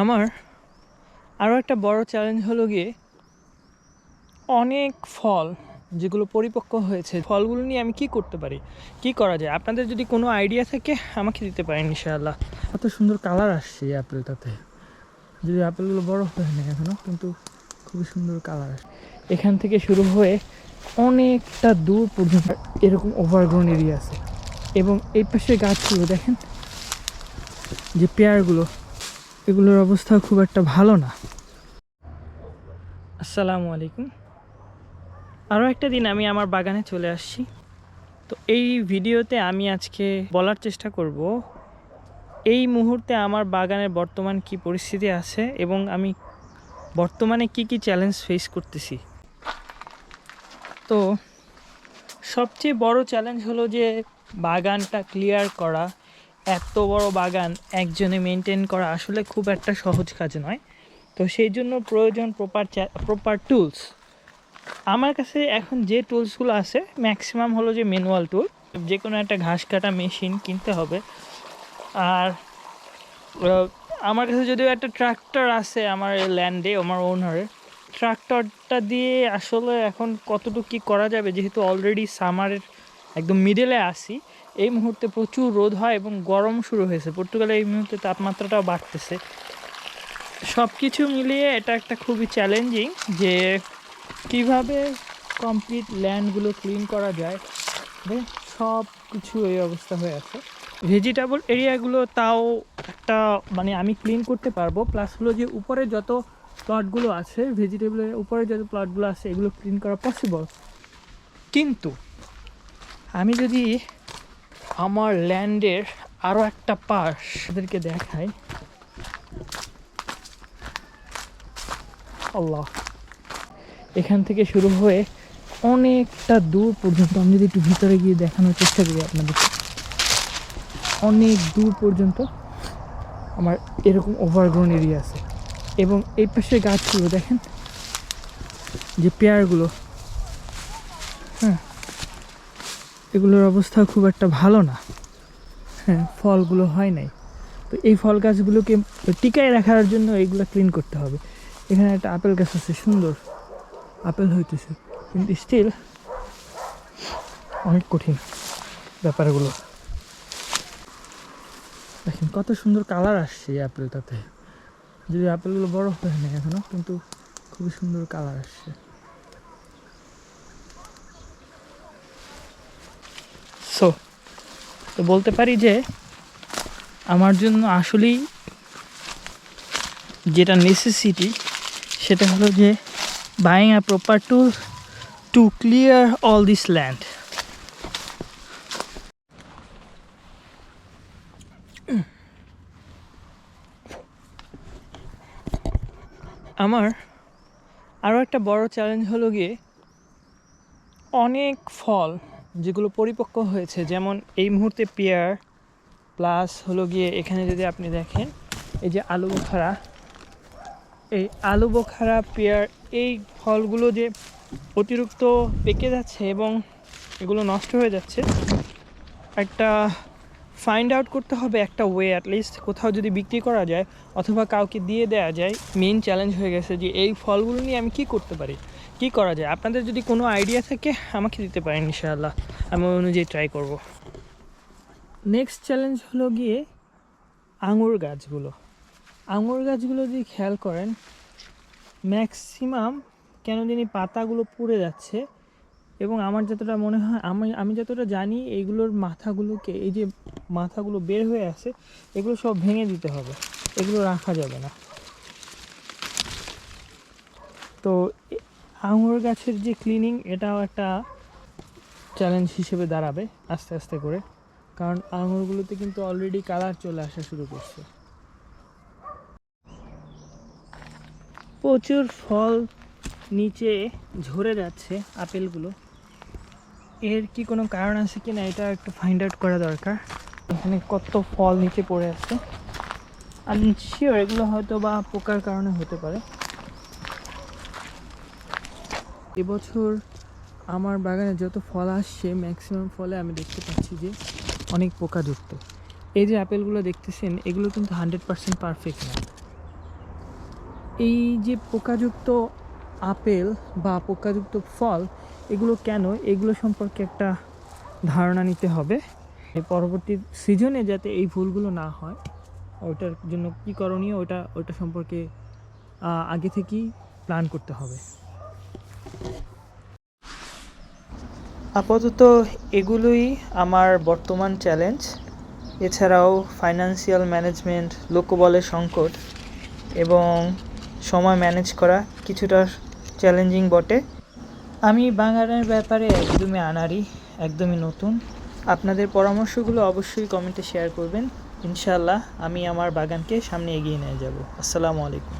আমার আরও একটা বড় চ্যালেঞ্জ হলো গিয়ে অনেক ফল যেগুলো পরিপক্ক হয়েছে, ফলগুলো নিয়ে আমি কি করতে পারি? কি করা যায়? আপনাদের যদি কোনো আইডিয়া থাকে, আমাকে দিতে পারেন ইনশাআল্লাহ। কত সুন্দর কালার আসছে এই আপেলটাতে যদি আপেলগুলো বড় হয় না এখনও, কিন্তু খুবই সুন্দর কালার আসছে। এখান থেকে শুরু হয়ে অনেকটা দূর পর্যন্ত এরকম ওভারগ্রোন এরিয়া আছে। এবং এই পাশে গাছগুলো দেখেন, যে পেয়ারগুলো এগুলোর অবস্থা খুব একটা ভালো না। আসসালামু আলাইকুম। আরও একটা দিন আমি আমার বাগানে চলে আসছি। তো এই ভিডিওতে আমি আজকে বলার চেষ্টা করব, এই মুহূর্তে আমার বাগানের বর্তমান কি পরিস্থিতি আছে এবং আমি বর্তমানে কি কি চ্যালেঞ্জ ফেস করতেছি। তো সবচেয়ে বড় চ্যালেঞ্জ হলো যে বাগানটা ক্লিয়ার করা এত বড় বাগান একজনে মেনটেন করা আসলে খুব একটা সহজ কাজ নয়। তো সেই জন্য প্রয়োজন প্রপার প্রপার টুলস আমার কাছে এখন যে টুলসগুলো আছে ম্যাক্সিমাম হলো যে ম্যানুয়াল টুল যে কোনো একটা ঘাস কাটা মেশিন কিনতে হবে। আর আমার কাছে যদিও একটা ট্রাক্টর আছে আমার ল্যান্ডে আমার ওনারের ট্রাক্টরটা দিয়ে আসলে এখন কতটুকু কী করা যাবে? যেহেতু অলরেডি সামারের একদম মিডলে আসি এই মুহূর্তে প্রচুর রোদ হয় এবং গরম শুরু হয়েছে। পর্তুগালে এই মুহূর্তে তাপমাত্রাটাও বাড়তেছে। সব কিছু মিলিয়ে এটা একটা খুবই চ্যালেঞ্জিং যে কীভাবে কমপ্লিট ল্যান্ডগুলো ক্লিন করা যায়। সব কিছু এই অবস্থা হয়ে আছে। ভেজিটেবল এরিয়াগুলো তাও একটা মানে আমি ক্লিন করতে পারব। প্লাস হলো যে উপরে যত প্লটগুলো আছে ভেজিটেবলের উপরে যত প্লটগুলো আছে, এগুলো ক্লিন করা পসিবল কিন্তু আমি যদি আমার ল্যান্ডের আরও একটা পাশ তাদেরকে দেখাই। আল্লাহ। এখান থেকে শুরু হয়ে অনেকটা দূর পর্যন্ত আমি যদি একটু ভিতরে গিয়ে দেখানোর চেষ্টা করি আপনাদেরকে। অনেক দূর পর্যন্ত আমার এরকম ওভারগ্রোন এরিয়া আছে। এবং এই পাশে গাছগুলো দেখেন, যে পেয়ারগুলো হ্যাঁ এগুলোর অবস্থা খুব একটা ভালো না। হ্যাঁ ফলগুলো হয় নাই। তো এই ফল গাছগুলোকে টিকায় রাখার জন্য এইগুলো ক্লিন করতে হবে। এখানে একটা আপেল গাছ আছে, সুন্দর। আপেল হইতেছে। কিন্তু স্টিল অনেক কঠিন ব্যাপারগুলো। দেখেন, কত সুন্দর কালার আসছে এই আপেলটাতে। যদি আপেলগুলো বড় হয় না এখনও, কিন্তু খুবই সুন্দর কালার আসছে। সো তো বলতে পারি যে আমার জন্য আসলেই যেটা নেসেসিটি সেটা হলো যে buying a proper tool to clear all this land আমার আরও একটা বড় চ্যালেঞ্জ হলো গিয়ে অনেক ফল যেগুলো পরিপক্ক হয়েছে, যেমন এই মুহূর্তে পেয়ার প্লাস হলো গিয়ে এখানে যদি আপনি দেখেন, এই যে আলু বোখারা, এই আলু বোখারা পেয়ার এই ফলগুলো যে অতিরিক্ত পেকে যাচ্ছে এবং এগুলো নষ্ট হয়ে যাচ্ছে, একটা ফাইন্ড আউট করতে হবে একটা ওয়ে অ্যাটলিস্ট কোথাও যদি বিক্রি করা যায় অথবা কাউকে দিয়ে দেওয়া যায় মেন চ্যালেঞ্জ হয়ে গেছে যে এই ফলগুলো নিয়ে আমি কি করতে পারি, কি করা যায়। আপনাদের যদি কোনো আইডিয়া থাকে, আমাকে দিতে পারেন ইনশাআল্লাহ। আমি অনুযায়ী ট্রাই করব। নেক্সট চ্যালেঞ্জ হলো গিয়ে আঙুর গাছগুলো। আঙুর গাছগুলো যদি খেয়াল করেন ম্যাক্সিমাম কেন জানি পাতাগুলো পুড়ে যাচ্ছে। এবং আমার যতটা মনে হয়, আমি আমি যতটা জানি, এইগুলোর মাথাগুলোকে, এই যে মাথাগুলো বের হয়ে আছে এগুলো সব ভেঙে দিতে হবে। এগুলো রাখা যাবে না। তো আঙুর গাছের যে ক্লিনিং এটাও একটা চ্যালেঞ্জ হিসেবে দাঁড়াবে আস্তে আস্তে করে। কারণ আঙুরগুলোতে কিন্তু অলরেডি কালার চলে আসা শুরু করছে। প্রচুর ফল নিচে ঝরে যাচ্ছে আপেলগুলো। এর কি কোনো কারণ আছে কি না এটা একটু ফাইন্ড আউট করা দরকার। এখানে কত ফল নিচে পড়ে আছে। আমি শিওর এগুলো হয়তো বা পোকার কারণে হতে পারে। এবছর আমার বাগানে যত ফল আসছে ম্যাক্সিমাম ফলে আমি দেখতে পাচ্ছি যে অনেক পোকাযুক্ত এই যে আপেলগুলো দেখতেছেন, এগুলো কিন্তু হান্ড্রেড পার্সেন্ট পারফেক্ট না। এই যে পোকাযুক্ত আপেল বা পোকাযুক্ত ফল এগুলো কেন? এগুলো সম্পর্কে একটা ধারণা নিতে হবে। পরবর্তী সিজনে যাতে এই ভুলগুলো না হয় ওটার জন্য কী করণীয়? ওটা ওটা সম্পর্কে আগে থেকেই প্ল্যান করতে হবে। আপাতত এগুলোই আমার বর্তমান চ্যালেঞ্জ এছাড়াও ফাইনান্সিয়াল ম্যানেজমেন্ট লোকবলের সংকট এবং সময় ম্যানেজ করা কিছুটা চ্যালেঞ্জিং বটে। আমি বাগানের ব্যাপারে একদমই আনারি একদমই নতুন। আপনাদের পরামর্শগুলো অবশ্যই কমেন্টে শেয়ার করবেন। ইনশাল্লাহ আমি আমার বাগানকে সামনে এগিয়ে নিয়ে যাব। আসসালামু আলাইকুম।